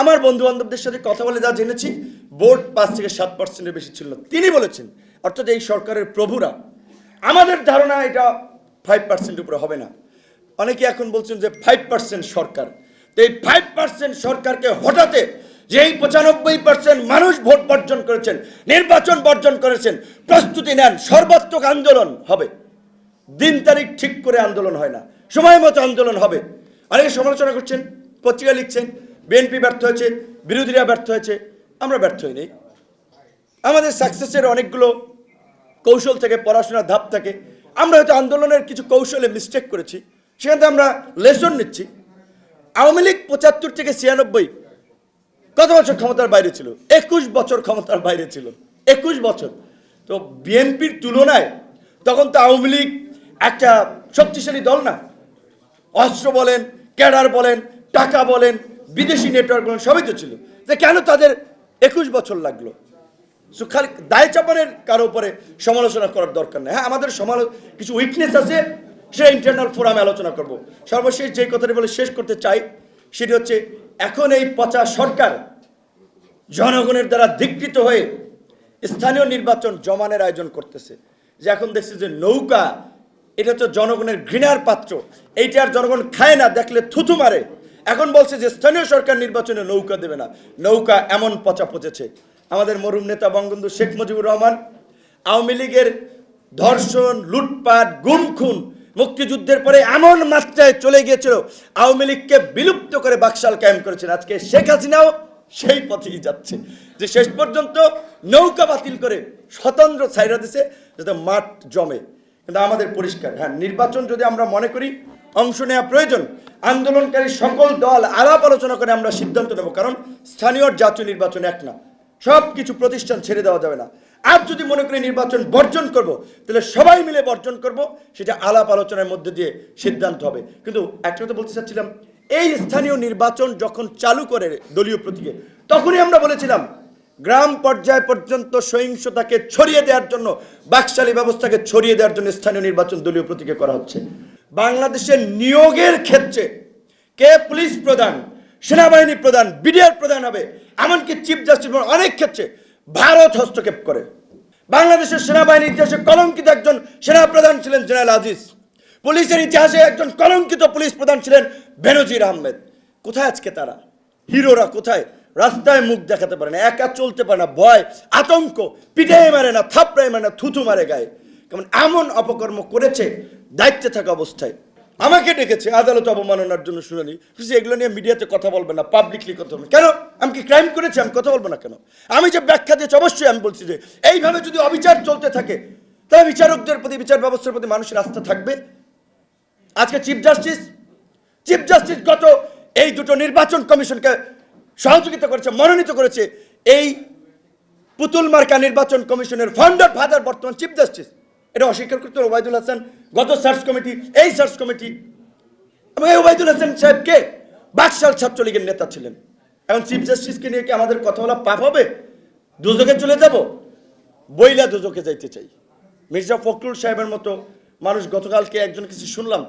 আমার বন্ধু বান্ধবদের সাথে কথা বলে যা জেনেছি, ভোট পাঁচ থেকে সাত পার্সেন্টের বেশি ছিল। তিনি বলেছেন, অর্থাৎ এই সরকারের প্রভুরা, আমাদের ধারণা এটা ফাইভ পার্সেন্ট উপরে হবে না। অনেকে এখন বলছেন যে ফাইভ পার্সেন্ট সরকার। তো এই ফাইভ পার্সেন্ট সরকারকে হঠাতে যে এই পঁচানব্বই পার্সেন্ট মানুষ ভোট বর্জন করেছেন, নির্বাচন বর্জন করেছেন, প্রস্তুতি নেন, সর্বাত্মক আন্দোলন হবে। দিন তারিখ ঠিক করে আন্দোলন হয় না, সময় মতো আন্দোলন হবে। অনেকে সমালোচনা করছেন, পত্রিকা লিখছেন বিএনপি ব্যর্থ হয়েছে, বিরোধীরা ব্যর্থ হয়েছে, আমরা ব্যর্থ হইনি। আমাদের সাকসেসের অনেকগুলো কৌশল থেকে, পড়াশোনার ধাপ থাকে, আমরা হয়তো আন্দোলনের কিছু কৌশলে মিস্টেক করেছি, সেখান থেকে আমরা লেসন নিচ্ছি। আওয়ামী লীগ পঁচাত্তর থেকে ছিয়ানব্বই, কত বছর ক্ষমতার বাইরে ছিল? একুশ বছর ক্ষমতার বাইরে ছিল, একুশ বছর। তো বিএনপির তুলনায় তখন তো আওয়ামী লীগ একটা শক্তিশালী দল না। অস্ত্র বলেন, ক্যাডার বলেন, টাকা বলেন বিদেশি নেটওয়ার্ক বলেন সবই তো ছিল। যে কেন তাদের একুশ বছর লাগল? খালি দায় চাপানের কারও উপরে সমালোচনা করার দরকার নেই। হ্যাঁ আমাদের সমালো কিছু উইকনেস আছে, সেটা ইন্টারনাল ফোরামে আলোচনা করব। সর্বশেষ যে কথাটি বলে শেষ করতে চাই, সেটি হচ্ছে এখন এই পচা সরকার জনগণের দ্বারা ধিকৃত হয়ে স্থানীয় নির্বাচন জমানের আয়োজন করতেছে। যে এখন দেখছি যে নৌকা, এটা তো জনগণের ঘৃণার পাত্র। এইটা আর জনগণ খায় না, দেখলে থুথু মারে। এখন বলছে যে স্থানীয় সরকার নির্বাচনে নৌকা দেবে না। নৌকা এমন পচা পচেছে। আমাদের মরুম নেতা বঙ্গবন্ধু শেখ মুজিবুর রহমান, আওয়ামী লীগের ধর্ষণ, লুটপাট গুম খুন মুক্তিযুদ্ধের পরে এমন মাত্রায় চলে গিয়েছিল, আওয়ামী লীগকে বিলুপ্ত করে বাকশাল কায়েম করেছেন। আজকে শেখ হাসিনাও সেই পথেই যাচ্ছে। যে শেষ পর্যন্ত নৌকা বাতিল করে স্বতন্ত্র ছাইরা দিছে যাতে মাঠ জমে। কিন্তু আমাদের পরিষ্কার। হ্যাঁ নির্বাচন যদি আমরা মনে করি, অংশ নেওয়া প্রয়োজন। আন্দোলনকারী সকল দল আলাপ আলোচনা করে আমরা সিদ্ধান্ত নেব, কারণ স্থানীয় জাতীয় নির্বাচন এক না। সব কিছু প্রতিষ্ঠান ছেড়ে দেওয়া যাবে না। আর যদি মনে করি নির্বাচন বর্জন করব, তাহলে সবাই মিলে বর্জন করব, সেটা আলাপ আলোচনার মধ্যে দিয়ে সিদ্ধান্ত হবে। কিন্তু একটা কথা বলতে চাচ্ছিলাম, এই স্থানীয় নির্বাচন যখন চালু করে দলীয় প্রতীকে, তখনই আমরা বলেছিলাম, গ্রাম পর্যায় পর্যন্ত সহিংসতাকে ছড়িয়ে দেওয়ার জন্য, বাকশালী ব্যবস্থাকে ছড়িয়ে দেওয়ার জন্য স্থানীয় নির্বাচন দলীয় প্রতীকে করা হচ্ছে। বাংলাদেশের নিয়োগের ক্ষেত্রে কে পুলিশ প্রধান, সেনাবাহিনী প্রধান, বিডিআর প্রধান হবে, এমনকি চিফ জাস্টিস অনেক ক্ষেত্রে ভারত হস্তক্ষেপ করে। বাংলাদেশের সেনাবাহিনীর ইতিহাসে কলঙ্কিত একজন সেনা প্রধান ছিলেন জেনারেল আজিজ। পুলিশের ইতিহাসে একজন কলঙ্কিত পুলিশ প্রধান ছিলেন বেনজির আহমেদ। কোথায় আজকে তারা? হিরোরা কোথায়? রাস্তায় মুখ দেখাতে পারে না, একা চলতে পারে না, ভয়, আতঙ্ক পিটাই মারে না থাপড়াই মারে না, থুথু মারে গায়ে। কেমন এমন অপকর্ম করেছে দায়িত্বে থাকা অবস্থায়। আমাকে ডেকেছে আদালত অবমাননার জন্য শুনানি। বলছি, এগুলো নিয়ে মিডিয়াতে কথা বলবে না পাবলিকলি কথা বলবে কেন? আমি কি ক্রাইম করেছি? আমি কথা বলব না কেন? আমি যে ব্যাখ্যা দিয়েছি অবশ্যই আমি বলছি যে এইভাবে যদি অবিচার চলতে থাকে তাহলে বিচারকদের প্রতি বিচার ব্যবস্থার প্রতি মানুষের আস্থা থাকবে। আজকে চিফ জাস্টিস চিফ জাস্টিস গত এই দুটো নির্বাচন কমিশনকে সহযোগিতা করেছে মনোনীত করেছে। এই পুতুল মার্কা নির্বাচন কমিশনের ফাউন্ডার ফাদার বর্তমান চিফ জাস্টিস এটা অস্বীকার করতে ওবায়দুল হাসান গত সার্চ কমিটি, এই সার্চ কমিটি, এবং এই ওবায়দুল হাসান সাহেব কে? বাকশাল ছাত্রলীগের নেতা ছিলেন। এখন চিফ জাস্টিসকে নিয়ে কি আমাদের কথা বলা পাপ হবে? দুজকে চলে যাব? বইলা দুজকে যাইতে চাই। মির্জা ফখরুল সাহেবের মতো মানুষ, গতকালকে একজন কিছু শুনলাম,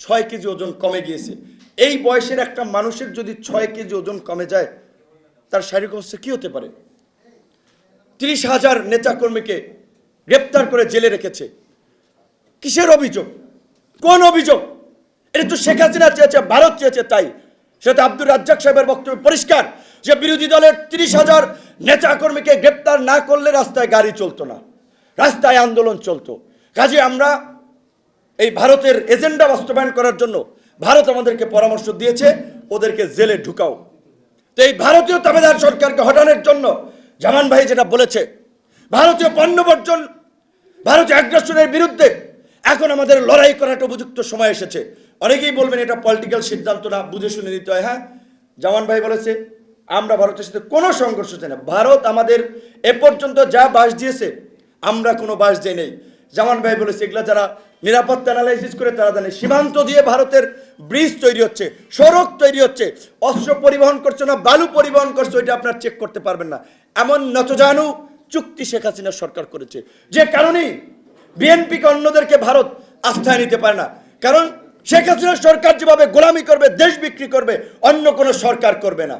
ছয় কেজি ওজন কমে গিয়েছে। এই বয়সের একটা মানুষের যদি ছয় কেজি ওজন কমে যায়, তার শারীরিক অবস্থা কী হতে পারে? তিরিশ হাজার নেতাকর্মীকে গ্রেপ্তার করে জেলে রেখেছে। কিসের অভিযোগ? কোন অভিযোগ? এটা তো শেখ হাসিনা চেয়েছে, ভারত চেয়েছে তাই। সেটা আব্দুর রাজ্জাক সাহেবের বক্তব্য পরিষ্কার যে বিরোধী দলের তিরিশ হাজার নেতাকর্মীকে গ্রেপ্তার না করলে রাস্তায় গাড়ি চলতো না, রাস্তায় আন্দোলন চলতো। কাজে আমরা এই ভারতের এজেন্ডা বাস্তবায়ন করার জন্য ভারত আমাদেরকে পরামর্শ দিয়েছে, ওদেরকে জেলে ঢুকাও। তো এই ভারতীয় তাবেদার সরকারকে হটানোর জন্য জামান ভাই যেটা বলেছে, ভারতীয় পণ্য বর্জন ভারতীয় আগ্রাসনের বিরুদ্ধে এখন আমাদের লড়াই করার একটা উপযুক্ত সময় এসেছে। অনেকেই বলবেন এটা পলিটিক্যাল সিদ্ধান্ত না, বুঝে শুনে নিতে হয় হ্যাঁ? জামান ভাই বলেছে, আমরা ভারতের সাথে কোনো সংঘর্ষ চাই না। ভারত আমাদের এ পর্যন্ত যা বাস দিয়েছে, আমরা কোনো বাস দিই নেই। জামান ভাই বলেছে, এগুলো যারা নিরাপত্তা অ্যানালাইসিস করে, তারা জানে সীমান্ত দিয়ে ভারতের ব্রিজ তৈরি হচ্ছে, সড়ক তৈরি হচ্ছে, অস্ত্র পরিবহন করছে না, বালু পরিবহন করছে, ওইটা আপনার চেক করতে পারবেন না। এমন নতজানু চুক্তি শেখ হাসিনা সরকার করেছে। যে কারণেই বিএনপিকে অন্যদেরকে ভারত আস্থায় নিতে পারে না। কারণ শেখ হাসিনা সরকার যেভাবে গোলামি করবে, দেশ বিক্রি করবে, অন্য কোনো সরকার করবে না।